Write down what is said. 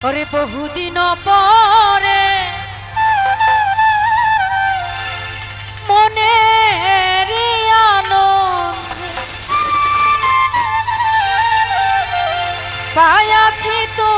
ওরে বহুদিন পরে মনে পায়াছি তো